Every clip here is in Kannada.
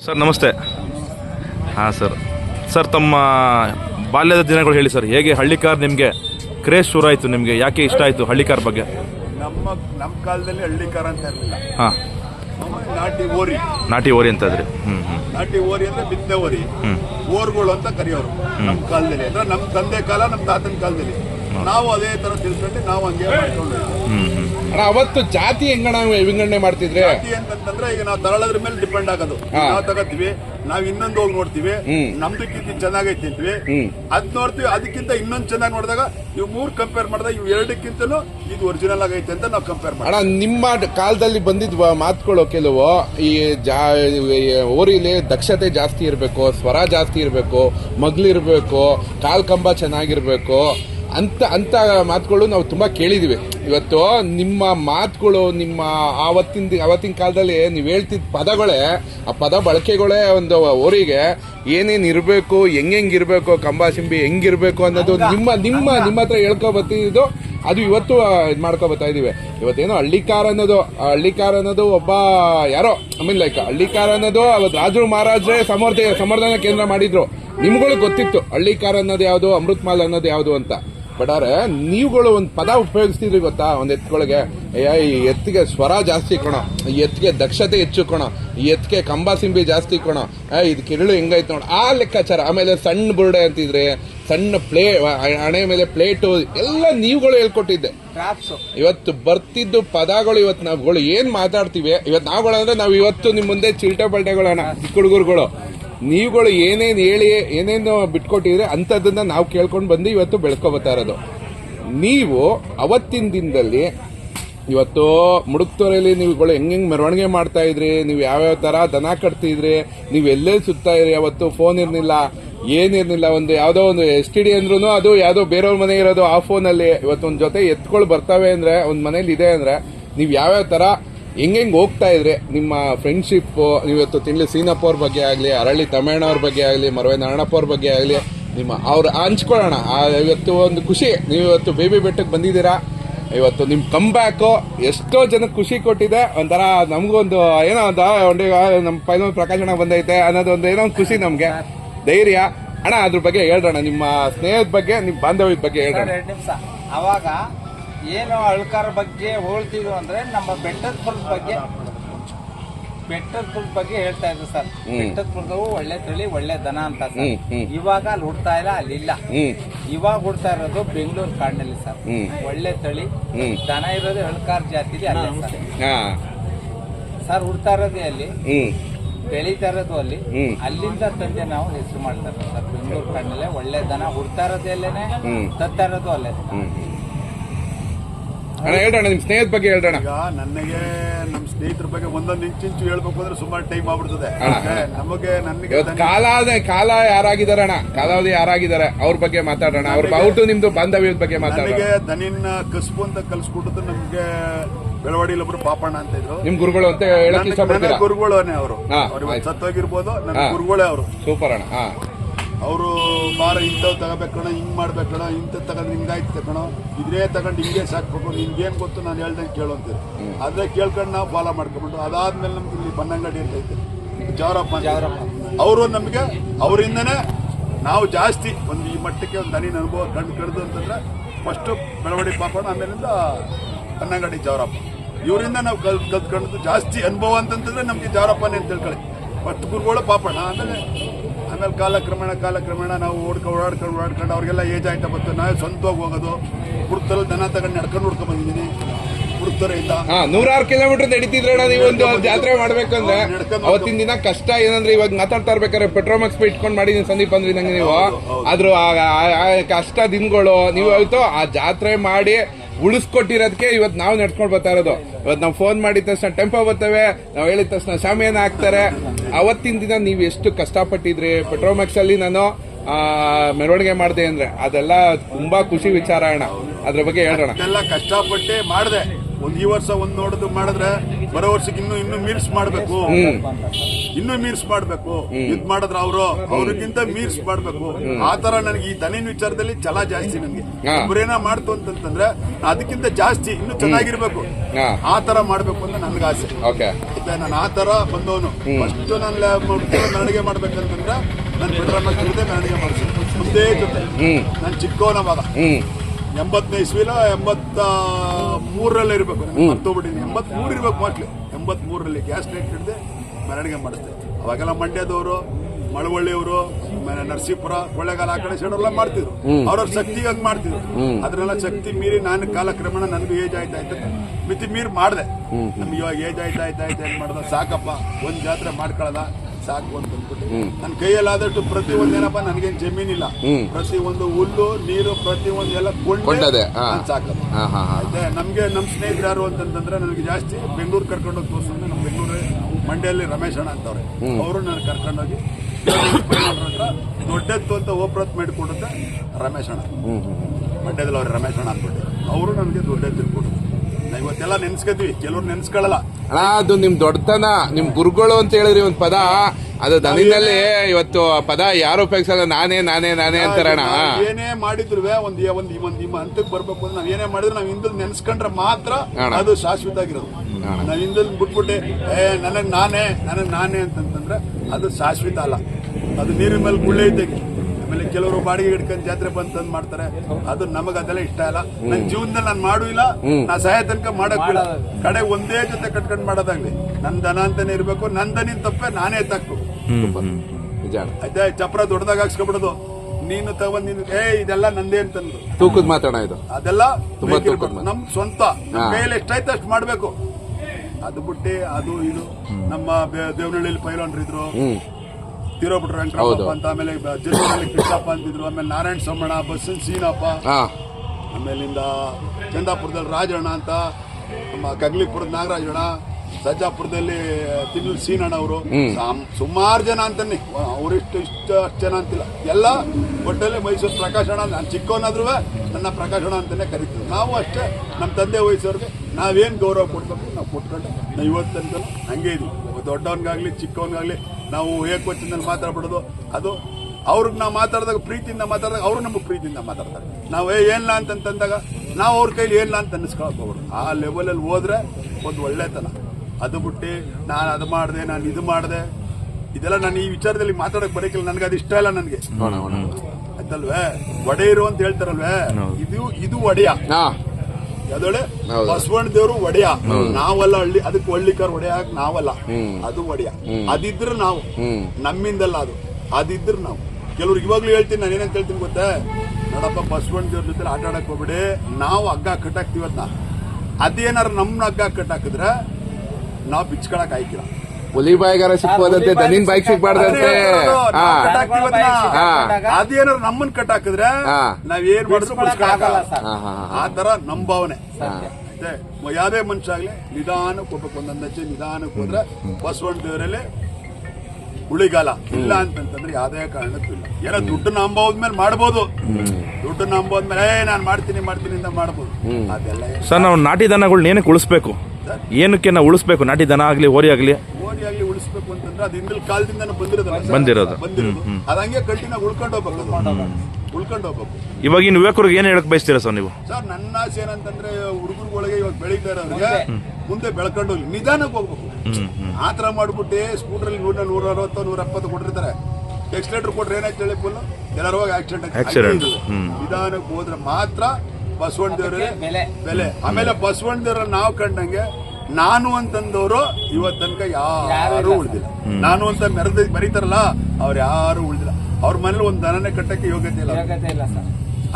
ಸರ್ ನಮಸ್ತೆ. ಹಾಂ ಸರ್. ಸರ್ ತಮ್ಮ ಬಾಲ್ಯದ ದಿನಗಳು ಹೇಳಿ ಸರ್. ಹೇಗೆ ಹಳ್ಳಿಕಾರ್ ನಿಮಗೆ ಕ್ರೇಜ್ ಶುರು ಆಯಿತು ನಿಮಗೆ? ಯಾಕೆ ಇಷ್ಟ ಆಯಿತು ಹಳ್ಳಿಕಾರ್ ಬಗ್ಗೆ? ನಮ್ಮ ನಮ್ಮ ಕಾಲದಲ್ಲಿ ಹಳ್ಳಿಕಾರ ಅಂತ ಇರಲಿಲ್ಲ. ಹಾಂ. ನಾಟಿ ಓರಿ. ನಾಟಿ ಓರಿ ಅಂತ ಇದ್ರಿ. ಹ್ಞೂ ಹ್ಞೂ ನಾಟಿ ಓರಿ ಅಂದ್ರೆ ಬಿದ್ದೆ ಓರಿ. ಹ್ಞೂ ಓರ್ಗಳು ಅಂತ ಕರೆಯೋರು ನಮ್ಮ ಕಾಲದಲ್ಲಿ. ಅಂದ್ರೆ ನಮ್ಮ ತಂದೆ ಕಾಲ ನಮ್ಮ ತಾತನ ಕಾಲದಲ್ಲಿ. ನಾವು ಅದೇ ತರ ತಿಳ್ಕೊಂಡು ನಾವು ಹಂಗೆ ಮಾಡ್ಕೊಂಡು ಹ್ಞೂ ಅವತ್ತು ಜಾತಿ ಹೆಂಗಣ ವಿಂಗಡಣೆ ಮಾಡ್ತಿದ್ರೆ? ಜಾತಿ ಅಂತಂದ್ರೆ ಈಗ ನಾವು ತರಳದ್ರ ಮೇಲೆ ಡಿಪೆಂಡ್ ಆಗೋದು. ನಾವು ತಗೋತೀವಿ ನಾವ್ ಇನ್ನೊಂದು ಹೋಗಿ ನೋಡ್ತೀವಿ ನಮ್ದಕ್ಕಿಂತ ಚೆನ್ನಾಗೈತಿ ಅಂತೀವಿ. ಅದ್ ನೋಡ್ತೀವಿ ಅದಕ್ಕಿಂತ ಇನ್ನೊಂದ್ ಚೆನ್ನಾಗಿ ನೋಡಿದಾಗ ಇವ್ ಮೂರ್ ಕಂಪೇರ್ ಮಾಡಿದಾಗ ಇವ್ ಎರಡಕ್ಕಿಂತಲೂ ಇದು ಒರಿಜಿನಲ್ ಆಗೈತೆ ಅಂತ ನಾವು ಕಂಪೇರ್ ಅಣ್ಣ ನಿಮ್ಮ ಕಾಲದಲ್ಲಿ ಬಂದಿದ್ವ ಮಾತ್ಕೊಳ್ಳೋ ಕೆಲವು? ಈ ಜಾ ಓರಿಲಿ ದಕ್ಷತೆ ಜಾಸ್ತಿ ಇರಬೇಕು ಸ್ವರ ಜಾಸ್ತಿ ಇರಬೇಕು ಮಗ್ಲಿರ್ಬೇಕು ಕಾಲ್ ಕಂಬ ಚೆನ್ನಾಗಿರ್ಬೇಕು. ಅಂತ ಅಂತ ಮಾತುಗಳು ನಾವು ತುಂಬಾ ಕೇಳಿದ್ದೀವಿ ಇವತ್ತು ನಿಮ್ಮ ಮಾತುಗಳು ನಿಮ್ಮ ಆವತ್ತಿನ ಅವತ್ತಿನ ಆವತ್ತಿನ ಕಾಲದಲ್ಲಿ ನೀವು ಹೇಳ್ತಿದ್ದ ಪದಗಳೇ ಆ ಪದ ಬಳಕೆಗಳೇ ಒಂದು ಓರಿಗೆ ಏನೇನು ಇರಬೇಕು ಹೆಂಗ್ ಇರಬೇಕು ಕಂಬ ಸಿಂಬಿ ಹೆಂಗಿರ್ಬೇಕು ಅನ್ನೋದು ನಿಮ್ಮ ನಿಮ್ಮ ನಿಮ್ಮ ಹತ್ರ ಹೇಳ್ಕೊಬತ್ತಿದ್ದು ಅದು ಇವತ್ತು ಇದು ಮಾಡ್ಕೊಬತ್ತಾ ಇದ್ದೀವಿ. ಇವತ್ತೇನು ಹಳ್ಳಿಕಾರ ಅನ್ನೋದು ಹಳ್ಳಿಕಾರ ಅನ್ನೋದು ಒಬ್ಬ ಯಾರೋ ಐ ಮೀನ್ ಲೈಕ್ ಹಳ್ಳಿಕಾರ ಅನ್ನೋದು ಅವತ್ತು ರಾಜರು ಮಹಾರಾಜರೇ ಸಮರ್ಥ ಸಮರ್ಧನ ಕೇಂದ್ರ ಮಾಡಿದ್ರು. ನಿಮ್ಗಳು ಗೊತ್ತಿತ್ತು ಹಳ್ಳಿಕಾರ ಅನ್ನೋದು ಯಾವುದು ಅಮೃತ್ ಮಾಲ್ ಅನ್ನೋದು ಯಾವುದು ಅಂತ. ಬಟ್ ಆದ್ರೆ ನೀವುಗಳು ಒಂದು ಪದ ಉಪಯೋಗಿಸ್ತಿದ್ರಿ ಗೊತ್ತಾ? ಒಂದು ಎತ್ಗಳಿಗೆ ಈ ಎತ್ತಿಗೆ ಸ್ವರ ಜಾಸ್ತಿ ಕೊಣ ಈ ಎತ್ತಿಗೆ ದಕ್ಷತೆ ಹೆಚ್ಚು ಕೊಣ ಈ ಎತ್ತಿಗೆ ಕಂಬ ಸಿಂಬಿ ಜಾಸ್ತಿ ಕೊಣ ಇದು ಕಿರಳು ಹೆಂಗೈತೆ ನೋಡಿ. ಆ ಲೆಕ್ಕಾಚಾರ ಆಮೇಲೆ ಸಣ್ಣ ಬುರ್ಡೆ ಅಂತಿದ್ರೆ ಸಣ್ಣ ಪ್ಲೇ ಹಣೆ ಮೇಲೆ ಪ್ಲೇಟು ಎಲ್ಲ ನೀವುಗಳು ಹೇಳ್ಕೊಟ್ಟಿದ್ದೆ. ಇವತ್ತು ಬರ್ತಿದ್ದು ಪದಗಳು ಇವತ್ತು ನಾವುಗಳು ಏನ್ ಮಾತಾಡ್ತೀವಿ? ಇವತ್ತು ನಾವುಗಳಂದ್ರೆ ನಾವು ಇವತ್ತು ನಿಮ್ಮ ಮುಂದೆ ಚಿಲ್ಟೆ ಪಲ್ಟೆಗಳನ್ನ ಚಿಕ್ಕ ಹುಡುಗರುಗಳು. ನೀವುಗಳು ಏನೇನು ಹೇಳಿ, ಏನೇನು ಬಿಟ್ಕೊಟ್ಟಿದ್ರೆ ಅಂತದನ್ನ ನಾವು ಕೇಳ್ಕೊಂಡು ಬಂದು ಇವತ್ತು ಬೆಳ್ಕೊಬತ್ತಾ ಇರೋದು. ನೀವು ಅವತ್ತಿನ ದಿನದಲ್ಲಿ ಇವತ್ತು ಮುಡುಕ್ತೋರಲ್ಲಿ ನೀವುಗಳು ಹೆಂಗ್ ಮೆರವಣಿಗೆ ಮಾಡ್ತಾ ಇದ್ರಿ, ನೀವು ಯಾವ್ಯಾವ ತರ ದನ ಕಟ್ತಿದ್ರಿ, ನೀವು ಎಲ್ಲೇ ಸುತ್ತಾ ಇದ್ರಿ ಅವತ್ತು ಫೋನ್ ಇರ್ಲಿಲ್ಲ ಏನಿರಲಿಲ್ಲ ಒಂದು ಯಾವುದೋ ಒಂದು ಎಸ್ ಟಿ ಡಿ ಅಂದ್ರೂ ಅದು ಯಾವುದೋ ಬೇರೆಯವ್ರ ಮನೆ ಇರೋದು ಆ ಫೋನಲ್ಲಿ ಇವತ್ತೊಂದ್ ಜೊತೆ ಎತ್ಕೊಳ್ ಬರ್ತವೆ ಅಂದ್ರೆ, ಒಂದು ಮನೇಲಿ ಇದೆ ಅಂದ್ರೆ, ನೀವು ಯಾವ್ಯಾವ ತರ ಹೆಂಗ್ ಹೆಂಗ್ ಹೋಗ್ತಾ ಇದ್ರೆ ನಿಮ್ಮ ಫ್ರೆಂಡ್ಶಿಪ್ಪು ಇವತ್ತು ತಿಂಗ್ಳು ಸೀನಪ್ಪ ಅವ್ರ ಬಗ್ಗೆ ಆಗಲಿ ಅರಳಿ ತಮಿಳಣ್ಣ ಅವ್ರ ಬಗ್ಗೆ ಆಗಲಿ ಮರವೆ ನಾರಾಯಣಪ್ಪ ಅವ್ರ ಬಗ್ಗೆ ಆಗಲಿ, ನಿಮ್ಮ ಅವ್ರು ಹಂಚ್ಕೊಳ್ಳೋಣ. ಇವತ್ತು ಒಂದು ಖುಷಿ. ನೀವು ಇವತ್ತು ಬೇಬಿ ಬೆಟ್ಟಕ್ಕೆ ಬಂದಿದ್ದೀರಾ? ಇವತ್ತು ನಿಮ್ಮ ಕಮ್ ಬ್ಯಾಕು ಎಷ್ಟೋ ಜನಕ್ಕೆ ಖುಷಿ ಕೊಟ್ಟಿದೆ. ಒಂಥರ ನಮಗೊಂದು ಏನೋ ಒಂದು ಒಂದು ನಮ್ಮ ಫೈನಲ್ ಪ್ರಕಾಶನ ಬಂದೈತೆ ಅನ್ನೋದು ಒಂದು ಏನೋ ಒಂದು ಖುಷಿ ನಮಗೆ. ಧೈರ್ಯ. ಅಣ್ಣ, ಅದ್ರ ಬಗ್ಗೆ ಹೇಳೋಣ ನಿಮ್ಮ ಸ್ನೇಹದ ಬಗ್ಗೆ ನಿಮ್ಮ ಬಾಂಧವ್ಯದ ಬಗ್ಗೆ ಹೇಳೋಣ ಎರಡು ನಿಮಿಷ. ಅವಾಗ ಏನು ಅಳ್ಕಾರ ಬಗ್ಗೆ ಹೋಳ್ತಿದ್ವು ಅಂದ್ರೆ ನಮ್ಮ ಬೆಟ್ಟದ ಪುರದ ಬಗ್ಗೆ ಬೆಟ್ಟದ ಪುರದ ಬಗ್ಗೆ ಹೇಳ್ತಾ ಇದ್ರು ಸರ್. ಬೆಟ್ಟದ ಪುರದವು ಒಳ್ಳೆ ತಳಿ ಒಳ್ಳೆ ದನ ಅಂತ ಸರ್. ಇವಾಗ ಅಲ್ಲಿ ಹುಡ್ತಾ ಇಲ್ಲ ಅಲ್ಲಿ ಇಲ್ಲ ಇವಾಗ ಹುಡ್ತಾ ಇರೋದು ಬೆಂಗಳೂರು ಕಾಡಿನಲ್ಲಿ ಸರ್. ಒಳ್ಳೆ ತಳಿ ಹ್ಮ್. ದನ ಇರೋದು ಅಳ್ಕಾರ್ ಜಾತಿಲಿ ಅಲ್ಲೇ ಸರ್. ಹುಡ್ತಾ ಇರೋದೇ ಅಲ್ಲಿ ಬೆಳೀತಾ ಇರೋದು ಅಲ್ಲಿ. ಅಲ್ಲಿಂದ ತಂದೆ ನಾವು ಹೆಸರು ಮಾಡ್ತಾ ಇರೋದು ಸರ್ ಬೆಂಗಳೂರು ಕಾಡಿನಲ್ಲೇ ಒಳ್ಳೆ ದನ. ಹುಡ್ತಾ ಇರೋದೇ ಅಲ್ಲೇನೆ. ತತ್ತಾ ಇರೋದು ಅಲ್ಲೇ. ಅಣ್ಣ ಹೇಳ್ರಣ ನಿಮ್ ಸ್ನೇಹದ ಬಗ್ಗೆ ಹೇಳೋಣ ಈಗ ನನಗೆ ನಮ್ಮ ಸ್ನೇಹಿತರ ಬಗ್ಗೆ ಒಂದೊಂದು ಇಂಚಿಂಚು ಹೇಳ್ಬೇಕು ಅಂದ್ರೆ ಸುಮಾರು ಟೈಮ್ ಆಗ್ಬಿಡ್ತದೆ. ನಮಗೆ ನನಗೆ ಇವತ್ತು ಕಾಲಾದ ಕಾಲ ಯಾರಾಗಿದಾರೆ ಅಣ್ಣ? ಕಾಲಾವಧಿ ಯಾರಾಗಿದ್ದಾರೆ? ಅವ್ರ ಬಗ್ಗೆ ಮಾತಾಡೋಣ. ಅವ್ರ ಬೌಟು ನಿಮ್ದು ಬಾಂಧವ್ಯದ ಬಗ್ಗೆ ಮಾತಾಡೋಣ. ನನಗೆ ದನಿನ ಕಸ್ಬು ಅಂತ ಕಲ್ಸ್ಕೊಟ್ಟದ್ದು ನಮಗೆ ಬೆಳವಾಡಿಲಿ ಒಬ್ರು ಪಾಪಣ್ಣ ಅಂತ ಇದ್ರು. ನಿಮ್ ಗುರುಗಳು ಅಂತ ಹೇಳಕ್ ನನ್ನ ಇಷ್ಟಪಡ್ತೀರಾ? ಗುರುಗಳೇ ಅವರು. ಹಾ, ಅವ್ರು ಆಯ್ತು. ಸತ್ತೋಗಿರ್ಬೋದು. ನನ್ನ ಗುರುಗಳೇ ಅವರು. ಸೂಪರ್ ಅಣ್ಣ. ಹಾ. ಅವರು ಬಾರ ಇಂಥವ್ ತಗೋಬೇಕಣ ಹಿಂಗ್ ಮಾಡ್ಬೇಕಣ ಇಂಥ ತಗೊಂಡ್ ಹಿಂಗಾಯ್ತು ತಗೋಣ ಇದೇ ತಗೊಂಡು ಹಿಂಗೆ ಸಾಕ್ಬೇಕು ಏನು ಗೊತ್ತು ನಾನು ಹೇಳ್ದಂಗೆ ಕೇಳು ಅಂತೀರಿ. ಅದೇ ಕೇಳ್ಕೊಂಡು ನಾವು ಫಾಲೋ ಮಾಡ್ಕೊಂಬಿಟ್ಟು ಅದಾದ್ಮೇಲೆ ನಮ್ಗೆ ಇಲ್ಲಿ ಬನ್ನಂಗಡಿ ಅಂತ ಐತೆ. ಜವರಪ್ಪ ಜವರಪ್ಪ. ಅವರು ನಮಗೆ ಅವರಿಂದನೇ ನಾವು ಜಾಸ್ತಿ ಒಂದು ಈ ಮಟ್ಟಕ್ಕೆ ಒಂದು ದನಿನ ಅನುಭವ ಕಂಡು ಕಡ್ದು ಅಂತಂದ್ರೆ ಫಸ್ಟು ಬೆಳವಡಿ ಪಾಪಣ ಆಮೇಲಿಂದ ಬನ್ನಂಗಡಿ ಜವರಪ್ಪ ಇವರಿಂದ ನಾವು ಕಲ್ ಕಲ್ತ್ಕೊಂಡದ್ದು ಜಾಸ್ತಿ ಅನುಭವ ಅಂತಂದ್ರೆ ನಮಗೆ ಜವರಪ್ಪನೇ ಅಂತ ತಿಳ್ಕೊಳ್ಳಿ. ಫಸ್ಟ್ ಗುರುಗಳು ಪಾಪಣ್ಣ ಆಮೇಲೆ ಆಮೇಲೆ ಕಾಲಕ್ರಮೇಣ ಕಾಲಕ್ರಮೇಣ ನಾವು ಓಡ್ಕೊ ಓಡಾಡ್ಕೊಂಡು ಓಡಾಡ್ಕೊಂಡು ಅವ್ರಿಗೆಲ್ಲ ಏಜ್ ಆಯ್ತಾ ಬಂತು ನಾವೇ ಸ್ವಂತವಾಗಿ ಹೋಗೋದು. ಹುಡುಕ್ತರಲ್ಲಿ ದನ ತಗೊಂಡು ನಡ್ಕೊಂಡು ಹುಡ್ಕೊ ಬಂದಿದ್ದೀನಿ. ಹಾ ನೂರಾರು ಕಿಲೋಮೀಟರ್ ನಡೀತಿದ್ರಣ್ಣ ನೀವು ಒಂದು ಜಾತ್ರೆ ಮಾಡ್ಬೇಕಂದ್ರೆ ಅವತ್ತಿನ ದಿನ ಕಷ್ಟ ಏನಂದ್ರೆ ಇವಾಗ ಮಾತಾಡ್ತಾ ಇರ್ಬೇಕಾದ್ರೆ ಪೆಟ್ರೋಮಕ್ಸ್ ಇಟ್ಕೊಂಡು ಮಾಡಿದೀನಿ ಸಂದೀಪ್ ಅಂದ್ರಿ ನಂಗೆ ನೀವು. ಆದ್ರೂ ಕಷ್ಟ ದಿನಗಳು ನೀವು ಆಯ್ತು ಆ ಜಾತ್ರೆ ಮಾಡಿ ಉಳಿಸ್ಕೊಟ್ಟಿರೋದಕ್ಕೆ ಇವತ್ತು ನಾವು ನಡ್ಕೊಂಡು ಬರ್ತಾ ಇರೋದು. ಇವತ್ತು ನಾವು ಫೋನ್ ಮಾಡಿದ ತಕ್ಷಣ ಟೆಂಪೋ ಬರ್ತವೆ. ನಾವು ಹೇಳಿದ ತಕ್ಷಣ ಶಾಮಿಯಾನ ಹಾಕ್ತಾರೆ. ಅವತ್ತಿನ ದಿನ ನೀವು ಎಷ್ಟು ಕಷ್ಟಪಟ್ಟಿದ್ರಿ? ಪೆಟ್ರೋಮ್ಯಾಕ್ಸ್ ಅಲ್ಲಿ ನಾನು ಮೆರವಣಿಗೆ ಮಾಡಿದೆ ಅಂದ್ರೆ ಅದೆಲ್ಲ ತುಂಬಾ ಖುಷಿ ವಿಚಾರ ಅಣ್ಣ ಅದ್ರ ಬಗ್ಗೆ ಹೇಳೋಣ ಕಷ್ಟಪಟ್ಟೆ ಮಾಡಿದೆ. ಒಂದು ಈ ವರ್ಷ ಒಂದು ನೋಡೋದು ಮಾಡಿದ್ರೆ ಬರೋ ವರ್ಷಕ್ಕೆ ಇನ್ನು ಇನ್ನು ಮೀರ್ಸ್ ಮಾಡ್ಬೇಕು. ಇನ್ನು ಮೀರ್ಸ್ ಮಾಡ್ಬೇಕು. ಇದ್ ಮಾಡಿದ್ರ ಅವರು ಅವ್ರಿಗಿಂತ ಮೀರ್ಸ್ ಮಾಡ್ಬೇಕು. ಆ ತರ ನನಗೆ ಈ ದನಿನ ವಿಚಾರದಲ್ಲಿ ಛಲ ಜಾಸ್ತಿ ನನಗೆ. ಒಬ್ಬರೇನ ಮಾಡ್ತು ಅಂತಂದ್ರೆ ಅದಕ್ಕಿಂತ ಜಾಸ್ತಿ ಇನ್ನು ಚೆನ್ನಾಗಿರ್ಬೇಕು. ಆತರ ಆ ತರ ಮಾಡ್ಬೇಕು ಅಂತ ನನ್ಗೆ ಆಸೆ. ನಾನು ಆ ತರ ಬಂದವನು. ಫಸ್ಟ್ ನಾನು ಅಡುಗೆ ಮಾಡ್ಬೇಕಂತಂದ್ರೆ ನಾನು ಬಿಡ್ರಮ್ಮ ಜೊತೆ ಅಡುಗೆ ಮಾಡಿಸಿ ಮುಂದೆ ಜೊತೆ. ನಾನು ಚಿಕ್ಕವನವಾಗ ಎಂಬತ್ತನೇ ಇಸ್ವಿಲ ಎಂಬತ್ತ ಮೂರರಲ್ಲಿ ಇರ್ಬೇಕು. ಮರ್ತೋಗ್ಬಿಟ್ಟಿನಿ ಎಂಬತ್ ಮೂರು ಇರ್ಬೇಕು ಮೋಸ್ಟ್ಲಿ ಎಂಬತ್ ಮೂರರಲ್ಲಿ ಗ್ಯಾಸ್ ಲೈಟ್ ಹಿಡಿದು ಮೆರವಣಿಗೆ ಮಾಡಿಸ್ತೆ ಅವಾಗೆಲ್ಲ ಮಂಡ್ಯದವರು ಮಳವಳ್ಳಿಯವರು ಆಮೇಲೆ ನರಸೀಪುರ ಕೊಳ್ಳೆಗಾಲ ಆ ಕಡೆ ಸೈಡ್ ಎಲ್ಲ ಮಾಡ್ತಿದ್ರು. ಅವ್ರವ್ರ ಶಕ್ತಿಗೆ ಹಂಗ್ ಮಾಡ್ತಿದ್ರು. ಅದ್ರೆಲ್ಲ ಶಕ್ತಿ ಮೀರಿ ನಾನು ಕಾಲಕ್ರಮೇಣ ನನಗೂ ಏಜ್ ಆಯ್ತಾ ಆಯ್ತು ಮಿತಿ ಮೀರಿ ಮಾಡಿದೆ. ನಮ್ಗೆ ಇವಾಗ ಏಜ್ ಆಯ್ತಾ ಆಯ್ತಾ ಆಯ್ತಾ ಏನ್ ಮಾಡ್ದ? ಸಾಕಪ್ಪ. ಒಂದ್ ಜಾತ್ರೆ ಮಾಡ್ಕೊಳ್ಳೋದ ಸಾಕು ಅಂತ ಅಂದ್ಬಿಟ್ಟು ನನ್ನ ಕೈಯಲ್ಲಾದಷ್ಟು ಪ್ರತಿ ಒಂದೇನಪ್ಪ ನನಗೇನು ಜಮೀನಿಲ್ಲ. ಪ್ರತಿ ಒಂದು ಹುಲ್ಲು ನೀರು ಪ್ರತಿ ಒಂದು ಎಲ್ಲ ಕೊಂಡೆ ಕೊಂಡದೆ, ಹಾ. ಮತ್ತೆ ನಮ್ಗೆ ನಮ್ಮ ಸ್ನೇಹಿತರು ಯಾರು ಅಂತಂದ್ರೆ ನನಗೆ ಜಾಸ್ತಿ ಬೆಂಗಳೂರು ಕರ್ಕೊಂಡೋಗಿ ತೋರಿಸಿದ್ರೆ ನಮ್ಮ ಬೆಂಗಳೂರು ಮಂಡ್ಯಲ್ಲಿ ರಮೇಶ್ ಅಣ್ಣ ಅಂತವ್ರೆ. ಅವರು ನಾನು ಕರ್ಕೊಂಡೋಗಿ ದೊಡ್ಡದ್ದು ಅಂತ ಓಪ್ರತ್ ಮಾಡಿಕೊಡುತ್ತೆ ರಮೇಶ್ ಅಣ್ಣ. ಮಂಡ್ಯದಲ್ಲಿ ಅವ್ರು ರಮೇಶ್ ಅಣ್ಣ ಅಂದ್ಬಿಟ್ಟು. ಅವರು ನನಗೆ ದೊಡ್ಡದ್ದು ಕೊಡುತ್ತೆ ನಾ ಇವತ್ತೆಲ್ಲ ನೆನ್ಸ್ಕೊತೀವಿ. ಕೆಲವ್ರು ನೆನ್ಸ್ಕೊಳ್ಳಲ್ಲ ಅಣ್ಣ ಅದು ನಿಮ್ ದೊಡ್ಡತನ. ನಿಮ್ ಗುರುಗಳು ಅಂತ ಹೇಳಿದ್ರಿ ಒಂದ್ ಪದ. ಅದು ದನಿನಲ್ಲಿ ಇವತ್ತು ಪದ ಯಾರು ಉಪಯೋಗಿಸಲ್ಲ ನಾನೇ ನಾನೇ ನಾನೇ ಅಂತಾರ ನಾವ್ ಏನೇ ಮಾಡಿದ್ರು ಒಂದ್ ಒಂದ್ ನಿಮ್ಮ ಒಂದ್ ಹಂತಕ್ಕೆ ಬರ್ಬೇಕು ಅಂದ್ರೆ ನಾವ್ ಏನೇ ಮಾಡಿದ್ರು ನಾವ್ ಹಿಂದೂ ನೆನ್ಸ್ಕೊಂಡ್ರೆ ಮಾತ್ರ ಅಣ್ಣ. ಅದು ಶಾಶ್ವತ ಆಗಿರೋದು. ನಾವ್ ಹಿಂದಲ್ ಬಿಟ್ಬಿಟ್ಟೆ ಏ ನನಗ್ ನಾನೇ ನನಗ್ ನಾನೇ ಅಂತಂತಂದ್ರೆ ಅದು ಶಾಶ್ವತ ಅಲ್ಲ. ಅದು ನೀರಿನ ಮೇಲೆ ಗುಳ್ಳೆ ಇದ್ದಂಗೆ. ಆಮೇಲೆ ಕೆಲವರು ಬಾಡಿಗೆ ಹಿಡ್ಕೊಂಡು ಜಾತ್ರೆ ಬಂತಂದ್ ಮಾಡ್ತಾರೆ. ಅದು ನಮಗೆ ಅದೆಲ್ಲ ಇಷ್ಟ ಇಲ್ಲ. ನನ್ ಜೀವನದಲ್ಲಿ ನಾನು ಮಾಡು ಇಲ್ಲ. ನಾ ಸಹಾಯ ತನಕ ಮಾಡಕ್ ಬಿಡ ಕಡೆ ಒಂದೇ ಜೊತೆ ಕಟ್ಕೊಂಡ್ ಮಾಡೋದಾಗ್ಲಿ ನನ್ ದನ ಅಂತಾನೆ ಇರ್ಬೇಕು. ನನ್ ದನಿನ್ ತಪ್ಪೆ ನಾನೇ ತಕ್ಕು. ಅದೇ ಚಪ್ರ ದೊಡ್ಡದಾಗ ಹಾಕ್ಸ್ಕೊಬಿಡೋದು. ನೀನು ತಗೊಂಡ್ ನೀನು ಏ ಇದೆಲ್ಲ ನಂದೇ ಅಂತಂದ್ರು ತೂಕದ ಮಾತಾಡ ಇದು? ಅದೆಲ್ಲ ತುಂಬಾ ನಮ್ ಸ್ವಂತ. ಮೇಲೆ ಎಷ್ಟಾಯ್ತು ಅಷ್ಟು ಮಾಡ್ಬೇಕು. ಅದು ಬಿಟ್ಟು ಅದು ಇದು. ನಮ್ಮ ದೇವನಹಳ್ಳಿ ಪೈಲಾಂಡ್ರಿದ್ರು ಪೈಲೋನ್ರಿದ್ರು ತೀರೋಬಿಟ್ರು. ವೆಂಕಟಪ್ಪ ಅಂತ ಆಮೇಲೆ ಜಲ್ದಿನಲ್ಲಿ ಕೃಷ್ಣಪ್ಪ ಅಂತಿದ್ರು. ಆಮೇಲೆ ನಾರಾಯಣ ಸೋಮಣ್ಣ ಬಸ್ಸನ್ ಸೀನಪ್ಪ. ಆಮೇಲಿಂದ ಚಂದಾಪುರದಲ್ಲಿ ರಾಜಣ್ಣ ಅಂತ ನಮ್ಮ ಕಗ್ಲಿಪುರದ ನಾಗರಾಜಣ್ಣ ಸಜ್ಜಾಪುರದಲ್ಲಿ ತಿಂಗಳು ಸೀನಣ್ಣ ಅವರು. ಸುಮಾರು ಜನ ಅಂತಾನೆ ಅವರಿಷ್ಟು ಇಷ್ಟು ಅಷ್ಟು ಜನ ಅಂತಿಲ್ಲ. ಎಲ್ಲ ಒಟ್ಟಲ್ಲಿ ಮೈಸೂರು ಪ್ರಕಾಶಣ ನಾನು ಚಿಕ್ಕವನಾದ್ರೂ ನನ್ನ ಪ್ರಕಾಶಣ ಅಂತಲೇ ಕರಿತೀವಿ. ನಾವು ಅಷ್ಟೇ. ನಮ್ಮ ತಂದೆ ವಯಸ್ಸವ್ರಿಗೆ ನಾವೇನು ಗೌರವ ಕೊಡ್ಬೇಕು ನಾವು ಕೊಟ್ಕೊಂಡು. ನಾವು ಇವತ್ತು ತನಕ ಹಂಗೆ ಇದೀವಿ. ದೊಡ್ಡವನಿಗಾಗ್ಲಿ ಚಿಕ್ಕವನಿಗಾಗಲಿ ನಾವು ಏಕವಚನದಲ್ಲಿ ಮಾತಾಡ್ಬಿಡೋದು. ಅದು ಅವ್ರಿಗೆ ನಾವು ಮಾತಾಡಿದಾಗ ಪ್ರೀತಿಯಿಂದ ಮಾತಾಡಿದಾಗ ಅವರು ನಮಗೆ ಪ್ರೀತಿಯಿಂದ ಮಾತಾಡ್ತಾರೆ. ನಾವು ಏ ಏನಿಲ್ಲ ಅಂತಂದಾಗ ನಾವು ಅವ್ರ ಕೈಲಿ ಏನಿಲ್ಲ ಅಂತ ಅನ್ನಿಸ್ಕೊಳ್ಬೋದು ಆ ಆ ಲೆವೆಲಲ್ಲಿ ಹೋದ್ರೆ ಒಂದು ಒಳ್ಳೆತನ. ಅದು ಬಿಟ್ಟು ನಾನು ಅದು ಮಾಡಿದೆ ನಾನು ಇದು ಮಾಡಿದೆ. ಇದೆಲ್ಲ ನಾನು ಈ ವಿಚಾರದಲ್ಲಿ ಮಾತಾಡೋಕೆ ಬರೋಕಿಲ್ಲ. ನನಗೆ ಅದು ಇಷ್ಟ ಇಲ್ಲ ನನಗೆ. ಆಯ್ತಲ್ವೇ? ಒಡೆಯರು ಅಂತ ಹೇಳ್ತಾರಲ್ವೇ? ಇದು ಇದು ಒಡೆಯ. ಹಾ ಬಸವಣ್ಣ ದೇವರು ಒಡೆಯ. ನಾವಲ್ಲ ಹಳ್ಳಿ ಅದಕ್ಕೆ ಒಳ್ಳಿಕರ್ ಒಡೆಯ ನಾವಲ್ಲ. ಅದು ಒಡೆಯ. ಅದಿದ್ರೆ ನಾವು. ನಮ್ಮಿಂದಲ್ಲ ಅದು. ಅದಿದ್ರೆ ನಾವು. ಕೆಲವ್ರಿಗೆ ಇವಾಗ್ಲೂ ಹೇಳ್ತೀನಿ ನಾನು ಏನಂತ ಹೇಳ್ತೀನಿ ಗೊತ್ತಾ? ನೋಡಪ್ಪ ಬಸವಣ್ಣ ದೇವ್ರ ಜೊತೆ ಆಟ ಆಡಕ್ ಹೋಗ್ಬಿಡಿ. ನಾವು ಹಗ್ಗ ಕಟ್ಟಾಕ್ತಿವತ್ತ ಅದೇನಾರ ಅದೇನಾರು ನಮ್ಮನ್ನ ಹಗ್ಗ ಕಟ್ಟಾಕಿದ್ರೆ ನಾವು ಬಿಚ್ಕೊಳಕ್ ಆಯ್ಕಿಲ್ಲ. ಹುಲಿ ಬಾಯಿಗಾರ ಸಿಕ್ಕೋದಂತೆ ದನಿನ್ ಬಾಯಿಗೆ ಸಿಕ್ಬಾರ್ದಂತೆ ಹಾ. ನಮ್ಮನ್ ಕಟ್ ನಮ್ಮನ್ನ ಕಟ್ಟಾಕಿದ್ರೆ ಹಾ. ನಾವೇನ್ ಮಾಡಿದ್ರು ಆ ತರ ನಮ್ಮ ಭಾವನೆ. ಯಾವ್ದೇ ಯಾವುದೇ ಮನುಷ್ಯ ಆಗ್ಲಿ ನಿಧಾನಕ್ಕೆ ಹೋಗ್ಬೇಕು. ಒಂದೊಂದ್ ನಿಧಾನಕ್ಕೆ ಹೋದ್ರೆ ಬಸವಣ್ಣ ದೇವರಲ್ಲಿ ಉಳಿಗಾಲ ಇಲ್ಲ ಅಂತಂತಂದ್ರೆ ಯಾವ್ದೇ ಕಾರಣಕ್ಕೂ ಇಲ್ಲ. ಏನೋ ದುಡ್ಡನ್ನ ನಂಬೋದ್ಮೇಲೆ ಮಾಡ್ಬೋದು. ದುಡ್ಡನ್ನ ನಂಬೋದ್ಮೇಲೆ ಏ ನಾನು ಮಾಡ್ತೀನಿ ಮಾಡ್ತೀನಿ ಅಂತ ಮಾಡ್ಬೋದು. ಅದೆಲ್ಲ ಸರ್ ನಾವು ನಾಟಿ ದನಗಳನ್ನ ಏನಕ್ಕೆ ಉಳಿಸ್ಬೇಕು? ಏನಕ್ಕೆ ನಾವು ಉಳಿಸ್ಬೇಕು? ನಾಟಿ ದನ ಆಗಲಿ ಓರಿ ಆಗಲಿ. ಅಂತಂದ್ರೆ ಅದು ಹಿಂದಿನ ಕಾಲದಿಂದ ಬಂದಿರೋದಲ್ಲ ಬಂದಿರೋದು. ಬಂದಿರೋದು. ಅದು ಹಂಗೆ ಕಂಟಿನ್ಯೂ ಉಳ್ಕೊಂಡು ಹೋಗ್ಬೇಕು. ಉಳ್ಕೊಂಡು ಹೋಗ್ಬೇಕು. ಇವಾಗಿನ ಯುವಕರಿಗೆ ಏನು ಹೇಳಕ್ ಬಯಸ್ತೀರಾ ಸರ್ ನೀವು? ಸರ್ ನನ್ನ ಆಸೆ ಏನಂತಂದ್ರೆ ಹುಡುಗರುಗಳಿಗೆ ಇವಾಗ ಬೆಳೀತಾ ಇರೋರಿಗೆ ಮುಂದೆ ಬೆಳ್ಕೊಂಡು ಹೋಗ್ಲಿ. ನಿಧಾನಕ್ಕೆ ಹೋಗ್ಬೇಕು. ಆ ತರ ಮಾಡ್ಬಿಟ್ಟು ಸ್ಕೂಟ್ರಲ್ಲಿ ನೂರ ನೂರ ಅರವತ್ತು ನೂರ ಎಪ್ಪತ್ತು ಕೊಟ್ಟಿರ್ತಾರೆ. ಎಕ್ಸ್ಲೇಟರ್ ಕೊಟ್ರೆ ಏನಾಯ್ತು ಹೇಳಿ ಫುಲ್ ಎಲ್ಲರೂ ಹೋಗಿ ಆಕ್ಸಿಡೆಂಟ್. ನಿಧಾನಕ್ಕೆ ಹೋದ್ರೆ ಮಾತ್ರ ಬಸವಣ್ಣ ದೇವರಿಗೆ ಬೆಲೆ. ಬೆಲೆ. ಆಮೇಲೆ ಬಸವಣ್ಣ ದೇವರ ನಾವು ಕಂಡಂಗೆ ನಾನು ಅಂತಂದವರು ಇವತ್ ತನಕ ಯಾರು ಉಳಿದಿಲ್ಲ. ನಾನು ಅಂತ ಮೆರೆದ ಬರೀತಾರಲ್ಲ ಅವ್ರು ಯಾರು ಉಳಿದಿಲ್ಲ. ಅವ್ರ ಮನೇಲಿ ಒಂದ್ ದನನೇ ಕಟ್ಟಕ್ಕೆ ಯೋಗ್ಯತೆ ಇಲ್ಲ. ಯೋಗ್ಯತೆ ಇಲ್ಲ ಸರ್.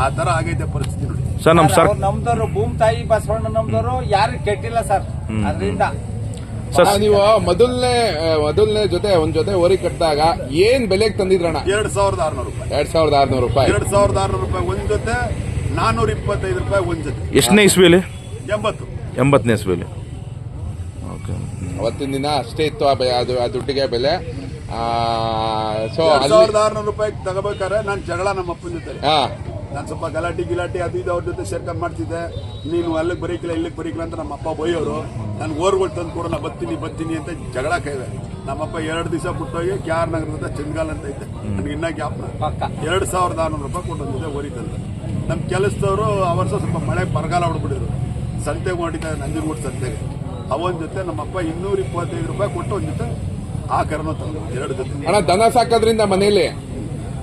ಆ ತರ ಆಗೈತೆ ಪರಿಸ್ಥಿತಿ ನೋಡಿ. ಸರ್ ನಮ್ಮ ಸರ್ ನಮ್ದವ್ರು ಭೂಮಿ ತಾಯಿ ಬಸವಣ್ಣ ನಮ್ದವ್ರು ಯಾರು ಕೆಟ್ಟಿಲ್ಲ ಸರ್. ಅದರಿಂದ. ಸರ್ ನೀವು ಮೊದಲನೇ ಮೊದಲನೇ ಜೊತೆ ಒಂದ್ ಜೊತೆ ಓರಿ ಕಟ್ಟಿದಾಗ ಏನ್ ಬೆಲೆಗೆ ತಂದಿದ್ರಣ ಎರಡ್ ಸಾವಿರದ ಆರ್ನೂರು ರೂಪಾಯಿ. ಎರಡ್ ಸಾವಿರದ ಆರ್ನೂರು ರೂಪಾಯಿ. ಎರಡ್ ಸಾವಿರದ ಆರ್ನೂರು ರೂಪಾಯಿ ಒಂದ್ ಜೊತೆ ನಾನೂರ ಇಪ್ಪತ್ತೈದು ರೂಪಾಯಿ ಒಂದ್ ಜೊತೆ. ಎಷ್ಟನೇ ಇಸ್ವಿಲಿ? ಎಂಬತ್ತು. ಎಂಬತ್ತನೇ ಇಸ್ವಿಯಲ್ಲಿ ಓಕೆ ಅವತ್ತಿನ ದಿನ ಅಷ್ಟೇ ಇತ್ತು ಆ ಬೆ- ಅದು ಆ ದುಡ್ಡಿಗೆ ಬೆಲೆ. ಸೊ ಎರಡ್ ಸಾವಿರದ ಆರ್ನೂರು ರೂಪಾಯಿ ತಗೋಬೇಕಾದ್ರೆ ನಾನು ಜಗಳ ನಮ್ಮ ಅಪ್ಪನ ಜೊತೆ. ಹಾ. ನಾನು ಸ್ವಲ್ಪ ಗಲಾಟಿ ಗಿಲಾಟಿ ಅದು ಇದು ಅವ್ರ ಜೊತೆ ಸೇರ್ಕೊಂಡು ಮಾಡ್ತಿದ್ದೆ. ನೀನು ಅಲ್ಲಿಗೆ ಬರೀಕಿಲ್ಲ ಇಲ್ಲಿಗೆ ಬರೀಕಿಲ್ಲ ಅಂತ ನಮ್ಮ ಅಪ್ಪ ಬೈಯೋರು. ನಾನು ಓರ್ಗಳು ತಂದು ಕೊಡೋಣ ಬತ್ತೀನಿ ಬರ್ತೀನಿ ಬರ್ತೀನಿ ಅಂತ ಜಗಳ ಕೈದೆ ನಮ್ಮಪ್ಪ ಎರಡು ದಿವಸ ಬಿಟ್ಟೋಗಿ ಕೆ ಆರ್ ನಗರದ ಚಂದ್ಗಾಲ್ ಅಂತ ಐತೆ ನನಗೆ ಇನ್ನ ಗ್ಯಾಪ್ ಪಕ್ಕ. ಎರಡು ಸಾವಿರದ ಆರುನೂರು ರೂಪಾಯಿ ಓರಿ ಓರಿತಂದು ನಮ್ಮ ಕೆಲಸದವರು ಅವರ್ಸ ವರ್ಷ ಸ್ವಲ್ಪ ಮಳೆ ಬರಗಾಲ ಹೊಡ್ಬಿಟ್ಟಿದ್ರು ಸಂತೆಗೆ ಹೊಡಿತಾರೆ ನಂಜನಗೂಡು ಸಂತೆಗೆ. ಅವನ ಜೊತೆ ನಮ್ಮಪ್ಪ ಇನ್ನೂರ ಇಪ್ಪತ್ತೈದು ರೂಪಾಯಿ ಕೊಟ್ಟು ಒಂದ್ ಜೊತೆ ಆ ಕರ್ಮ ತಂದು ಎರಡು ಜೊತೆ. ಅಣ್ಣ ದನ ಸಾಕೋದ್ರಿಂದ ಮನೆಯಲ್ಲಿ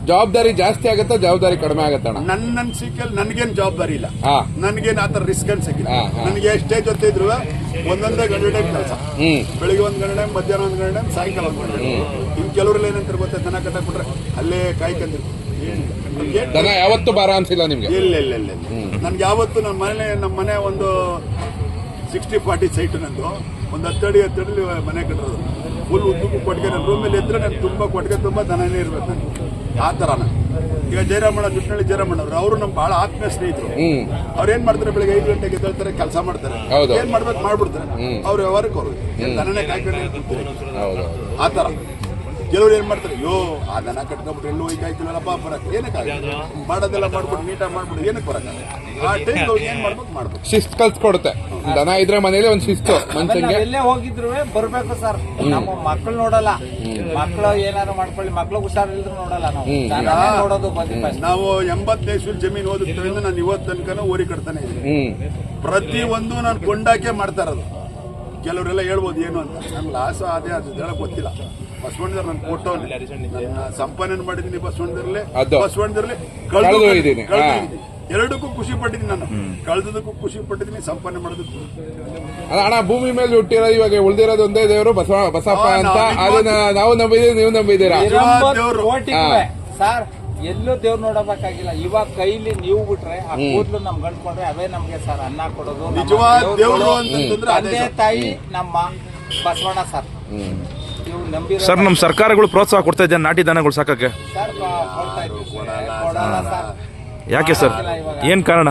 ಜವಾಬ್ದಾರಿ ಜಾಸ್ತಿ ಆಗತ್ತಾ ಜವಾಬ್ದಾರಿ ಕಡಿಮೆ ಆಗತ್ತಣ್ಣ ನನ್ನ ಅನ್ಸಿಕೆಲ್ ನನ್ಗೇನ್ ಜವಾಬ್ದಾರಿ ಇಲ್ಲ. ಹಾ. ನನಗೇನು ಆತರ ರಿಸ್ಕ್ ಅನ್ಸಕ್ಕಿಲ್ಲ ಹಾ, ಹಾ. ನನಗೆ ಎಷ್ಟೇ ಜೊತೆ ಇದ್ರು ಒಂದೊಂದೇ ಗಂಟೆ ಟೈಮ್ ಕೆಲಸ. ಹ್ಮ್. ಬೆಳಿಗ್ಗೆ ಒಂದ್ ಗಂಟೆ ಟೈಮ್ ಮಧ್ಯಾಹ್ನ ಒಂದ್ ಗಂಟೆ ಟೈಮ್ ಸಾಯಂಕಾಲ ಒಂದ್ ಗಂಟೆ ಏನಂತ ಕೆಲವ್ರಲ್ಲಿ ಏನಂತಾರೆ ಗೊತ್ತಾ ದನ ಕಟ್ಟ ಬಿಟ್ರೆ ಅಲ್ಲೇ ಕಾಯ್ಕಂದ್ರು ದನ ಯಾವತ್ತು ಭಾರ ಅನ್ಸಿಲ್ಲ ನಿಮ್ಗೆ? ಇಲ್ಲ ಇಲ್ಲ ಇಲ್ಲ ನನ್ಗೆ ಯಾವತ್ತು ನಮ್ಮ ಮನೆ ನಮ್ಮ ಮನೆ ಒಂದು ಸಿಕ್ಸ್ಟಿ ಫಾರ್ಟಿ ಸೈಟ್ ನಂದು. ಒಂದು ಹತ್ತಡಿ ಹತ್ತಡಿ ಮನೆ ಕಟ್ಟೋದು ಫುಲ್ ಉದ್ದಕ್ಕೂ ಕೊಟ್ಟಿಗೆ ನನ್ನ ರೂಮಲ್ಲಿ ಇದ್ರೆ ನಾನು ತುಂಬ ಕೊಟ್ಟಿಗೆ ತುಂಬ ದನನೇ ಇರಬೇಕು ನಾನು ಆ ಥರ ನಾನು ಈಗ ಜಯರಾಮಣ್ಣ ದುಡ್ಡಳ್ಳಿ ಜಯರಾಮಣ್ಣ ಅವರು ಅವರು ನಮ್ಮ ಭಾಳ ಆತ್ಮೀಯ ಸ್ನೇಹಿತರು. ಅವ್ರು ಏನ್ ಮಾಡ್ತಾರೆ ಬೆಳಿಗ್ಗೆ ಐದು ಗಂಟೆಗೆ ಎದ್ದೇಳ್ತಾರೆ ಕೆಲಸ ಮಾಡ್ತಾರೆ. ಏನು ಏನ್ ಮಾಡ್ಬೇಕು ಮಾಡ್ಬಿಡ್ತಾರೆ. ಅವ್ರ ವ್ಯವಹಾರಕ್ಕೆ ಅವರು ದನನೇ ಕಾಯ್ಕೊಂಡು ಆ ಥರ. ಕೆಲವ್ರು ಏನ್ ಮಾಡ್ತಾರೆ ಯೋ ಆ ದನ ಕಟ್ಕೊಂಡ್ಬಿಟ್ಟು ಎಲ್ಲೂ ಹೋಗಿ ಕಾಯ್ತಿಲ್ಲಪ್ಪ ಬರಕ್ಕೆ ಏನಕ್ಕೆ ಮಾಡೋದೆಲ್ಲ ಮಾಡ್ಬಿಟ್ಟು ನೀಟಾಗಿ ಮಾಡ್ಬಿಟ್ಟು ಏನಕ್ಕೆ ಬರಕ್ಕೆ ಆ ಟೈಮ್ ಏನ್ ಮಾಡ್ಬೇಕು ಮಾಡ್ಬೇಕು. ಶಿಸ್ತು ಕಲ್ಸ್ಕೊಡುತ್ತೆ. ದನ ಇದ್ರೆ ಮನೇಲಿ ಒಂದ್ ಶಿಸ್ತು ಮನ್ಸಂಗೆ. ನಾವ್ ಎಲ್ಲೇ ಹೋಗಿದ್ರು ಬರ್ಬೇಕು ಸರ್. ನಮ್ಮ ಮಕ್ಕಳು ನೋಡಲ್ಲ. ಮಕ್ಕಳು ಏನಾದ್ರು ಮಾಡ್ಕೊಳ್ಳಿ ಮಕ್ಳು ಹುಷಾರಿಲ್ದ್ರು ನೋಡಲ್ಲ ನಾವು. ನೋಡೋದು ಬಂದಿ ಫಸ್ಟ್ ನಾವು ಎಂಬತ್ತೈದು ಇಸ್ವಿ ಜಮೀನು ಓದುತ್ತರಿಂದ ನಾನು ಇವತ್ ತನಕ ಓರಿ ಕಟ್ತಾನೆ ಇದ್ದೀನಿ. ಪ್ರತಿ ಒಂದು ನಾನು ಕೊಂಡಾಕೆ ಮಾಡ್ತಾ ಇರೋದು. ಕೆಲವರೆಲ್ಲ ಹೇಳ್ಬೋದು ಏನು ಅಂತ? ನಮ್ಗೆ ಲಾಸ್ ಅದೇ ಅದು ಹೇಳಕ್ ಗೊತ್ತಿಲ್ಲ. ಬಸವಣ್ಣದವ್ರು ನಾನು ಫೋಟೋ ನನ್ನ ಸಂಪಾದನೆ ಮಾಡಿದ್ದೀನಿ ಬಸವಣ್ಣದಿರಲಿ ಅದು. ಕಳೆದಿದ್ದೀನಿ. ಎರಡಕ್ಕೂ ಖುಷಿ ಪಟ್ಟಿದ್ದೀನಿ ನಾನು. ಕಳೆದಕ್ಕೂ ಖುಷಿ ಪಟ್ಟಿದ್ದೀನಿ ಸಂಪಾದನೆ ಮಾಡೋದಕ್ಕೂ. ಅಣ್ಣ ಭೂಮಿ ಮೇಲೆ ಹುಟ್ಟಿರೋ ಇವಾಗ ಉಳ್ದಿರೋದು ಒಂದೇ ದೇವರು ಬಸವ ಬಸಪ್ಪ ಅಂತ. ನಾವು ಅದನ್ನ ನಾವು ನಂಬಿದೀವಿ ನೀವು ನಂಬಿದ್ದೀರಾ? ಸರ್ ಎಲ್ಲೂ ದೇವ್ರು ನೋಡಬೇಕಾಗಿಲ್ಲ ಇವಾಗ ಕೈಲಿ ನೀವು ಬಿಟ್ರೆ ಆ ಕೂದಲು ನಮ್ ಗಂಡ್ಕೊಂಡ್ರೆ ಅವೇ ನಮ್ಗೆ ಸರ್ ಅನ್ನ ಕೊಡೋದು ನಮ್ಮ ನಿಜವಾದ ದೇವ್ರು ಅಂತಂದ್ರೆ ಅದೇ ತಂದೆ ತಾಯಿ ನಮ್ಮ ಬಸವಣ್ಣ ಸರ್. ಸರ್ ನಮ್ಮ ಸರ್ಕಾರಗಳು ಪ್ರೋತ್ಸಾಹ ಕೊಡ್ತಾ ಇದ್ದಾರೆ ನಾಟಿ ದನಗಳು ಸಾಕಕ್ಕೆ. ಯಾಕೆ ಸರ್? ಏನ್ ಕಾರಣ?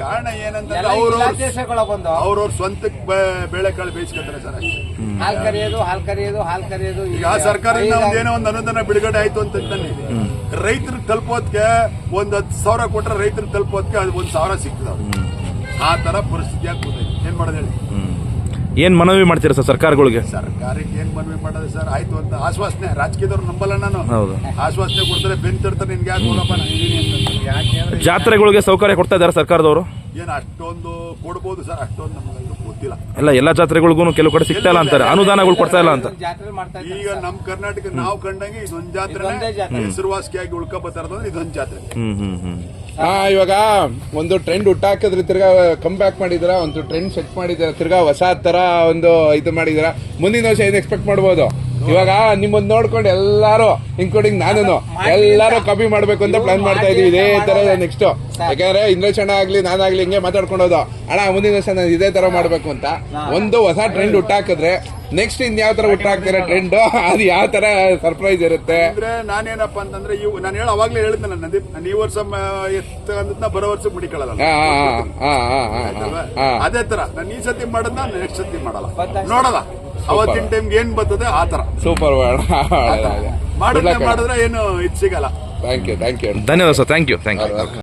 ಕಾರಣ ಏನಂತಂದ್ರೆ ಅವ್ರವ್ರ ಇಲಾಖೆಗಳ ಬಂದು. ಅವ್ರವ್ರ ಸ್ವಂತಕ್ಕೆ ಬೇಳೆಕಾಳು ಬೇಯಿಸ್ಕೊತಾರೆ ಸರ್ ಹಾಲು ಕರಿಯೋದು ಹಾಲ್ ಕರಿಯೋದು ಹಾಲ್ ಕರಿಯೋದು ಈಗ ಆ ಸರ್ಕಾರದಿಂದ ಒಂದ್ ಏನೋ ಒಂದು ಅನುದಾನ ಬಿಡುಗಡೆ ಆಯ್ತು ಅಂತ ರೈತರ ರೈತರಿಗೆ ತಲುಪೋದಕ್ಕೆ ಒಂದ್ ಹತ್ತು ಸಾವಿರ ಕೊಟ್ರೆ ರೈತರಿಗೆ ತಲುಪೋದಕ್ಕೆ ಅದು ಒಂದ್ ಸಾವಿರ ಸಿಗ್ತದೆ ಆ ತರ ಪರಿಸ್ಥಿತಿ ಆಗ್ತದೆ ಏನ್ ಮಾಡೋದು ಹೇಳಿ? ಏನ್ ಮನವಿ ಮಾಡ್ತೀರಾ ಸರ್ ಸರ್ಕಾರಗಳಿಗೆ? ಸರ್ಕಾರಕ್ಕೆ ಏನ್ ಮನವಿ ಮಾಡೋದು ಸರ್? ಆಯ್ತು ಅಂತ ಆಶ್ವಾಸನೆ. ರಾಜಕೀಯದವ್ರು ನಂಬಲ್ಲ ನಾನು. ಹೌದು. ಆಶ್ವಾಸನೆ ಕೊಡ್ತಾರೆ ಬೆನ್ ತರ್ತಾರೆ ನಿನ್ಗೆ ಯಾಕೆ ಹೋಗಪ್ಪ ನಾನು ಇದೀನಿ ಅಂತ. ಜಾತ್ರೆಗಳಿಗೆ ಸೌಕರ್ಯ ಕೊಡ್ತಾ ಇದ್ದಾರೆ ಸರ್ಕಾರದವರು? ಏನ್ ಅಷ್ಟೊಂದು ಕೊಡ್ಬೋದು ಸರ್ ಅಷ್ಟೊಂದು ನಮ್ಗೆ ಗೊತ್ತಿಲ್ಲ. ಎಲ್ಲ ಎಲ್ಲಾ ಜಾತ್ರೆಗಳಿಗೂ ಕೆಲವು ಕಡೆ ಸಿಗ್ತಾ ಇಲ್ಲ ಅಂತಾರೆ. ಅನುದಾನಗಳು ಕೊಡ್ತಾ ಇಲ್ಲ ಅಂತ. ಜಾತ್ರೆ ಮಾಡ್ತಾ ಇದ್ದಾರೆ ಈಗ ನಮ್ ಕರ್ನಾಟಕ ನಾವು ಕಂಡಂಗೆ ಇದೊಂದು ಜಾತ್ರೆ ಇದೊಂದೇ ಜಾತ್ರೆ. ಹೆಸರುವಾಸಿಯಾಗಿ ಉಳ್ಕೊಬತ್ತಾರದಂದ್ರೆ ಇದೊಂದು ಜಾತ್ರೆ. ಹ್ಮ್ ಹ್ಮ್ ಹ್ಮ್. ಹಾ, ಇವಾಗ ಒಂದು ಟ್ರೆಂಡ್ ಹುಟ್ಟಾಕಿದ್ರೆ ತಿರ್ಗಾ ಕಮ್ ಬ್ಯಾಕ್ ಮಾಡಿದ್ರ ಒಂದು ಟ್ರೆಂಡ್ ಸೆಟ್ ಮಾಡಿದ್ರ ತಿರ್ಗಾ ಹೊಸ ತರ ಒಂದು ಇದು ಮಾಡಿದ್ರ ಮುಂದಿನ ವರ್ಷ ಏನ್ ಎಕ್ಸ್ಪೆಕ್ಟ್ ಮಾಡ್ಬೋದು? ಇವಾಗ ನಿಮ್ಮನ್ನ ನೋಡ್ಕೊಂಡು ಎಲ್ಲಾರು ಇನ್ಕ್ಲೂಡಿಂಗ್ ನಾನು ಎಲ್ಲಾರು ಕಾಪಿ ಮಾಡ್ಬೇಕು ಅಂತ ಪ್ಲಾನ್ ಮಾಡ್ತಾ ಇದೀವಿ ಇದೇ ತರ ನೆಕ್ಸ್ಟ್ ಯಾಕಂದ್ರೆ ಇಂದ್ರೇಶ್ ಅಣ್ಣ ಆಗ್ಲಿ ನಾನಾಗ್ಲಿ ಹಿಂಗೆ ಮಾತಾಡ್ಕೊಂಡೋದು ಅಣ್ಣ ಮುಂದಿನ ವರ್ಷ ನಾನು ಇದೇ ತರ ಮಾಡ್ಬೇಕು ಅಂತ. ಒಂದು ಹೊಸ ಟ್ರೆಂಡ್ ಹುಟ್ಟಾಕಿದ್ರೆ ನೆಕ್ಸ್ಟ್ ಇನ್ ಯಾವ ತರ ಹುಟ್ಟಾಕ್ತಾರೆ ಟ್ರೆಂಡ್ ಅದು. ಯಾವ ತರ ಸರ್ಪ್ರೈಸ್ ಇರುತ್ತೆ? ಅಂದ್ರೆ ನಾನೇನಪ್ಪ ಅಂತಂದ್ರೆ ಇವು ನಾನು ಹೇಳ ಅವಾಗ್ಲೇ ಹೇಳಿದ್ದೆ ನನ್ನ ನದೀಪ್ ನಾನು ಈ ವರ್ಷ ಎತ್ತ ಬರೋ ವರ್ಷ ಮುಡಿಕೊಳ್ಳಲ್ಲ. ಅದೇ ತರ. ನಾನು ಈ ಸತಿ ಮಾಡೋದ್ನ ನೆಕ್ಸ್ಟ್ ಸತಿ ಮಾಡಲ್ಲ. ನೋಡಲ್ಲ. ಅವತ್ತಿನ ಟೈಮ್ಗೆ ಏನ್ ಬರ್ತದೆ? ಆ ತರ ಸೂಪರ್ ಮಾಡಿದ್ರೆ ಮಾಡಿದ್ರೆ ಏನು ಇದು ಸಿಗಲ್ಲ. ಥ್ಯಾಂಕ್ ಯು ಥ್ಯಾಂಕ್ ಯು ಧನ್ಯವಾದ sir. Thank you thank you